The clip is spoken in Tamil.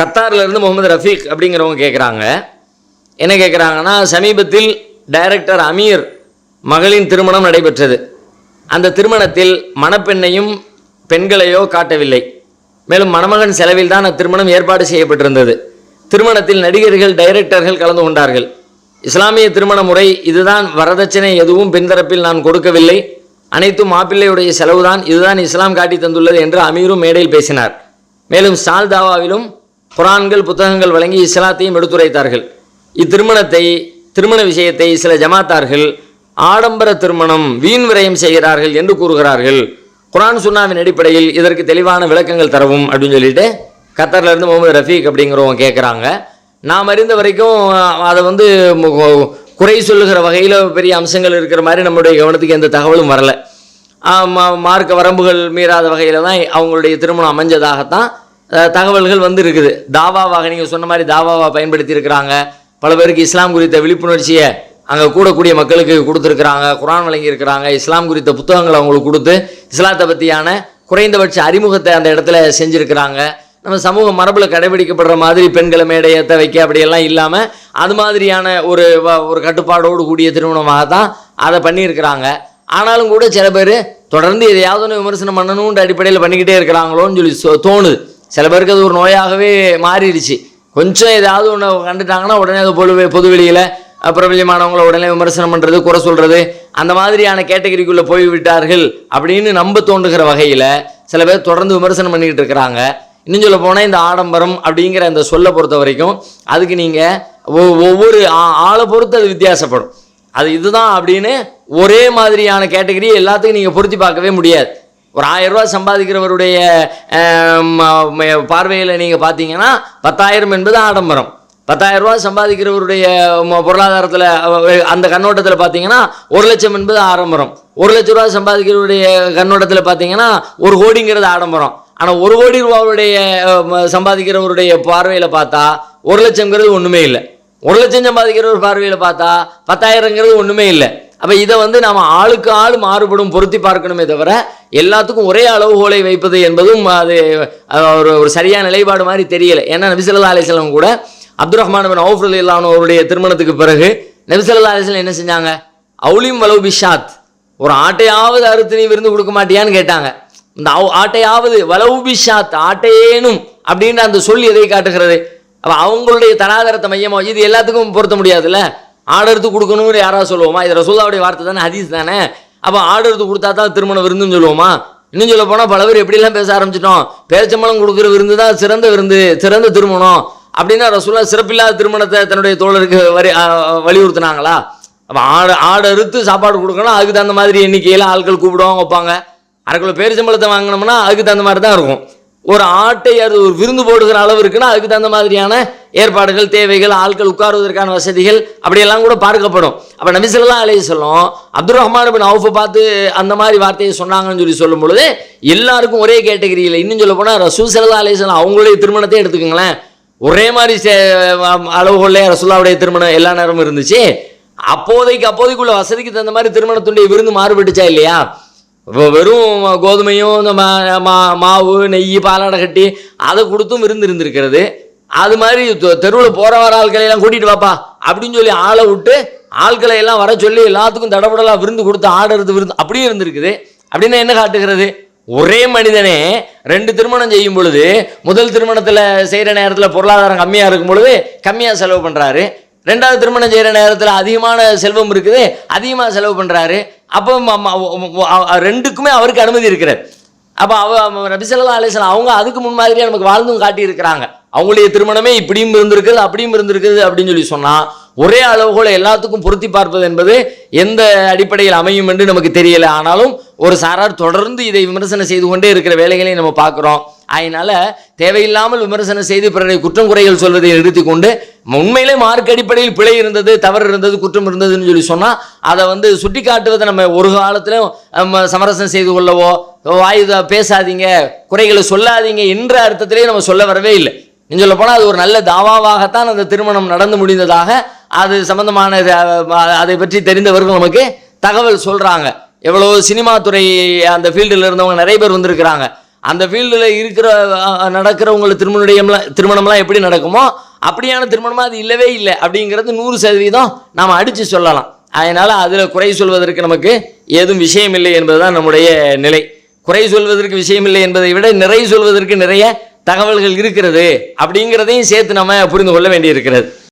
கத்தார்லேருந்து முகமது ரஃபீக் அப்படிங்கிறவங்க கேட்குறாங்க என்ன கேட்குறாங்கன்னா சமீபத்தில் டைரக்டர் அமீர் மகளின் திருமணம் நடைபெற்றது. அந்த திருமணத்தில் மணப்பெண்ணையும் பெண்களையோ காட்டவில்லை. மேலும் மணமகன் செலவில் தான் அத்திருமணம் ஏற்பாடு செய்யப்பட்டிருந்தது. திருமணத்தில் நடிகர்கள் டைரக்டர்கள் கலந்து கொண்டார்கள். இஸ்லாமிய திருமண முறை இதுதான் வரதட்சணை எதுவும் பின்தரப்பில் நான் கொடுக்கவில்லை. அனைத்தும் மாப்பிள்ளையுடைய செலவுதான். இதுதான் இஸ்லாம் காட்டி தந்துள்ளது என்று அமீரும் மேடையில் பேசினார். மேலும் சால்தாவாவிலும் குரான்கள் புத்தகங்கள் வழங்கி இஸ்லாத்தையும் எடுத்துரைத்தார்கள். இத்திருமணத்தை திருமண விஷயத்தை சில ஜமாத்தார்கள் ஆடம்பர திருமணம் வீண் விரயம் செய்கிறார்கள் என்று கூறுகிறார்கள். குரான் சுண்ணாவின் அடிப்படையில் இதற்கு தெளிவான விளக்கங்கள் தரவும் அப்படின்னு சொல்லிட்டு கத்தர்லேருந்து முகமது ரஃபீக் அப்படிங்கிறவங்க கேட்குறாங்க நாம் அறிந்த வரைக்கும் அதை வந்து குறை சொல்லுகிற வகையில் பெரிய அம்சங்கள் இருக்கிற மாதிரி நம்முடைய கவனத்துக்கு எந்த தகவலும் வரல. மார்க்க வரம்புகள் மீறாத வகையில் தான் அவங்களுடைய திருமணம் அமைஞ்சதாகத்தான் தகவல்கள் வந்து இருக்குது தாவாவாக நீங்கள் சொன்ன மாதிரி தாவாவாக பயன்படுத்தி இருக்கிறாங்க. பல பேருக்கு இஸ்லாம் குறித்த விழிப்புணர்ச்சியை அங்கே கூடக்கூடிய மக்களுக்கு கொடுத்துருக்குறாங்க. குரான் வழங்கியிருக்கிறாங்க. இஸ்லாம் குறித்த புத்தகங்களை அவங்களுக்கு கொடுத்து இஸ்லாத்தை பற்றியான குறைந்தபட்ச அறிமுகத்தை அந்த இடத்துல செஞ்சுருக்கிறாங்க. நம்ம சமூக மரபில் கடைபிடிக்கப்படுற மாதிரி பெண்களை மேடை ஏற்ற வைக்க அப்படியெல்லாம் இல்லாமல் அது மாதிரியான ஒரு வ- ஒரு கட்டுப்பாடோடு கூடிய திருமணமாக தான் அதை பண்ணியிருக்கிறாங்க. ஆனாலும் கூட சில பேர் தொடர்ந்து எதையாவது ஒன்று விமர்சனம் பண்ணணுன்ற அடிப்படையில் பண்ணிக்கிட்டே இருக்கிறாங்களோன்னு சொல்லி சொ- தோணுது. சில பேருக்கு அது ஒரு நோயாகவே மாறிடுச்சு. கொஞ்சம் ஏதாவது ஒன்று கண்டுட்டாங்கன்னா உடனே அது பொது பொதுவெளியில் பிரபலியமானவங்கள உடனே விமர்சனம் பண்ணுறது குறை சொல்கிறது அந்த மாதிரியான கேட்டகரிக்குள்ளே போய் விட்டார்கள் அப்படின்னு நம்ப தோன்றுகிற வகையில் சில பேர் தொடர்ந்து விமர்சனம் பண்ணிக்கிட்டு இருக்கிறாங்க. இன்னும் சொல்ல போனால் இந்த ஆடம்பரம் அப்படிங்கிற அந்த சொல்லை பொறுத்த வரைக்கும் அதுக்கு நீங்கள் ஒவ்வொரு ஆ- ஆளை பொறுத்து அது வித்தியாசப்படும். அது இதுதான் அப்படின்னு ஒரே மாதிரியான கேட்டகரி எல்லாத்துக்கும் நீங்கள் பொருத்தி பார்க்கவே முடியாது. ஒரு ஆயிரம் ரூபாய் சம்பாதிக்கிறவருடைய பார்வையில் நீங்கள் பார்த்தீங்கன்னா பத்தாயிரம் என்பது ஆடம்பரம். பத்தாயிரம் ரூபா சம்பாதிக்கிறவருடைய பொருளாதாரத்தில் அந்த கண்ணோட்டத்தில் பார்த்தீங்கன்னா ஒரு லட்சம் என்பது ஆடம்பரம். ஒரு லட்ச ரூபா சம்பாதிக்கிறவருடைய கண்ணோட்டத்தில் பார்த்தீங்கன்னா ஒரு கோடிங்கிறது ஆடம்பரம். ஆனால் ஒரு கோடி ரூபாவுடைய சம்பாதிக்கிறவருடைய பார்வையில் பார்த்தா ஒரு லட்சங்கிறது ஒன்றுமே இல்லை. ஒரு லட்சம் சம்பாதிக்கிறவர் பார்வையில் பார்த்தா பத்தாயிரங்கிறது ஒன்றுமே இல்லை. அப்போ இதை வந்து நாம் ஆளுக்கு ஆள் மாறுபடும் பொருத்தி பார்க்கணுமே தவிர எல்லாத்துக்கும் ஒரே அளவுகோலை வைப்பது என்பதும் அது ஒரு ஒரு சரியான நிலைப்பாடு மாதிரி தெரியல. ஏன்னா நபிசல்லா அலிஸ்லாம் கூட அப்துல் ரஹ்மான் பின் அவுஃப் அலிலான் அவருடைய திருமணத்துக்கு பிறகு நபிசல்லா அலிஸ்லாம் என்ன செஞ்சாங்க? அவுலிம் வலவு பிஷாத். ஒரு ஆட்டையாவது அறுத்து நீ விருந்து கொடுக்க மாட்டியான்னு கேட்டாங்க. இந்த அவ்- ஆட்டையாவது வலவு பிஷாத் ஆட்டையேனும் அப்படின்ற அந்த சொல் எதை காட்டுகிறது? அவங்களுடைய தராதரத்தை மையமாக இது எல்லாத்துக்கும் பொருத்த முடியாதுல்ல? ஆர்டர் எடுத்து கொடுக்கணும்னு யாராவது சொல்லுவோமா? இது ரசூல்லாவுடைய வார்த்தை தானே ஹதீஸ் தானே? அப்போ ஆர்டர் எடுத்து கொடுத்தா தான் திருமண விருந்துன்னு சொல்லுவோமா? இன்னும் சொல்ல போனால் பல பேர் எப்படிலாம் பேச ஆரம்பிச்சிட்டோம். பேச்சம்பளம் கொடுக்குற விருந்து தான் சிறந்த விருந்து சிறந்த திருமணம். அப்படின்னா ரசூல்லா சிறப்பில்லாத திருமணத்தை தன்னுடைய தோழருக்கு வரி வலியுறுத்தினாங்களா? அப்போ ஆடு ஆடு அறுத்து சாப்பாடு கொடுக்கணும் அதுக்கு தகுந்த மாதிரி எண்ணிக்கையில் ஆட்கள் கூப்பிடுவாங்க வைப்பாங்க. அரைக்குள்ள கிலோ பேரிச்சம்பழத்தை வாங்கினோம்னா அதுக்கு தகுந்த மாதிரி தான் இருக்கும். ஒரு ஆட்டை அது ஒரு விருந்து போடுகிற அளவு இருக்குன்னா அதுக்கு தகுந்த மாதிரியான ஏற்பாடுகள் தேவைகள் ஆட்கள் உட்காருவதற்கான வசதிகள் அப்படியெல்லாம் கூட பார்க்கப்படும். அப்போ நபிசல்லா அலைய சொல்லும் அப்துல் ரஹ்மான் பின் அவுஃபை பார்த்து அந்த மாதிரி வார்த்தையை சொன்னாங்கன்னு சொல்லி சொல்லும் பொழுது எல்லாருக்கும் ஒரே கேட்டகரியில் இன்னும் சொல்ல போனால் ரசூல் சல்லா அலைய சொல்லம் அவங்களுடைய திருமணத்தை எடுத்துக்கோங்களேன். ஒரே மாதிரி சே- அளவுகொள்ளே ரசூல்லாவுடைய திருமணம் எல்லா நேரமும் இருந்துச்சு. அப்போதைக்கு அப்போதைக்குள்ள வசதிக்கு தகுந்த மாதிரி திருமணத்துடைய விருந்து மாறுபட்டுச்சா இல்லையா? வெறும் கோதுமையும் இந்த மா- மாவு நெய் பாலாடை கட்டி அதை கொடுத்தும் விருந்து இருந்திருக்கிறது. அது மாதிரி தெருவில் போகிற வர ஆட்களை எல்லாம் கூட்டிட்டு வாப்பா அப்படின்னு சொல்லி ஆளை விட்டு ஆட்களை எல்லாம் வர சொல்லி எல்லாத்துக்கும் தடபடலாக விருந்து கொடுத்து ஆடுறது விருந்து அப்படியே இருந்திருக்குது. அப்படின்னா என்ன காட்டுகிறது? ஒரே மனிதனே ரெண்டு திருமணம் செய்யும் பொழுது முதல் திருமணத்தில் செய்கிற நேரத்தில் பொருளாதாரம் கம்மியாக இருக்கும் பொழுது கம்மியாக செலவு பண்ணுறாரு ரெண்டாவது திருமணம் செய்கிற நேரத்தில் அதிகமான செல்வம் இருக்குது அதிகமாக செலவு பண்ணுறாரு அப்போ ரெண்டுக்குமே அவருக்கு அனுமதி இருக்கிறார் அப்போ அவ ரபிசல்லா அலிஸ்லாம் அவங்க அதுக்கு முன்மாதிரியாக நமக்கு வாழ்ந்தும் காட்டியிருக்கிறாங்க. அவங்களுடைய திருமணமே இப்படியும் இருந்திருக்குது அப்படியும் இருந்திருக்குது அப்படின்னு சொல்லி சொன்னால் ஒரே அளவுகோலை எல்லாத்துக்கும் பொருத்தி பார்ப்பது என்பது எந்த அடிப்படையில் அமையும் என்று நமக்கு தெரியல. ஆனாலும் ஒரு சாரார் தொடர்ந்து இதை விமர்சனம் செய்து கொண்டே இருக்கிற வேலைகளை நம்ம பார்க்குறோம். அதனால தேவையில்லாமல் விமர்சனம் செய்து பிறரை குற்றம் குறைகள் சொல்வதை நிறுத்தி கொண்டு உண்மையிலே மார்க் அடிப்படையில் பிழை இருந்தது தவறு இருந்தது குற்றம் இருந்ததுன்னு சொல்லி சொன்னால் அதை வந்து சுட்டி காட்டுவதை நம்ம ஒரு காலத்திலும் நம்ம சமரசம் செய்து கொள்ளவோ வாயு இதை பேசாதீங்க குறைகளை சொல்லாதீங்க என்ற அர்த்தத்திலே நம்ம சொல்ல வரவே இல்லை. சொல்ல போனால் அது ஒரு நல்ல தாவாவாகத்தான் அந்த திருமணம் நடந்து முடிந்ததாக அது சம்பந்தமான அதை பற்றி தெரிந்தவர்கள் நமக்கு தகவல் சொல்கிறாங்க எவ்வளோ சினிமா துறை அந்த ஃபீல்டில் இருந்தவங்க நிறைய பேர் வந்திருக்கிறாங்க. அந்த ஃபீல்டில் இருக்கிற அஹ், நடக்கிறவங்களுக்கு திருமணம்லாம் திருமணம்லாம் எப்படி நடக்குமோ அப்படியான திருமணமாக அது இல்லவே இல்லை அப்படிங்கிறது நூறு சதவீதம் நாம் அடித்து சொல்லலாம். அதனால் அதில் குறை சொல்வதற்கு நமக்கு ஏதும் விஷயம் இல்லை என்பதுதான் நம்முடைய நிலை. குறை சொல்வதற்கு விஷயம் இல்லை என்பதை விட நிறை சொல்வதற்கு நிறைய தகவல்கள் இருக்கிறது அப்படிங்கிறதையும் சேர்த்து நம்ம புரிந்து கொள்ள வேண்டியிருக்கிறது.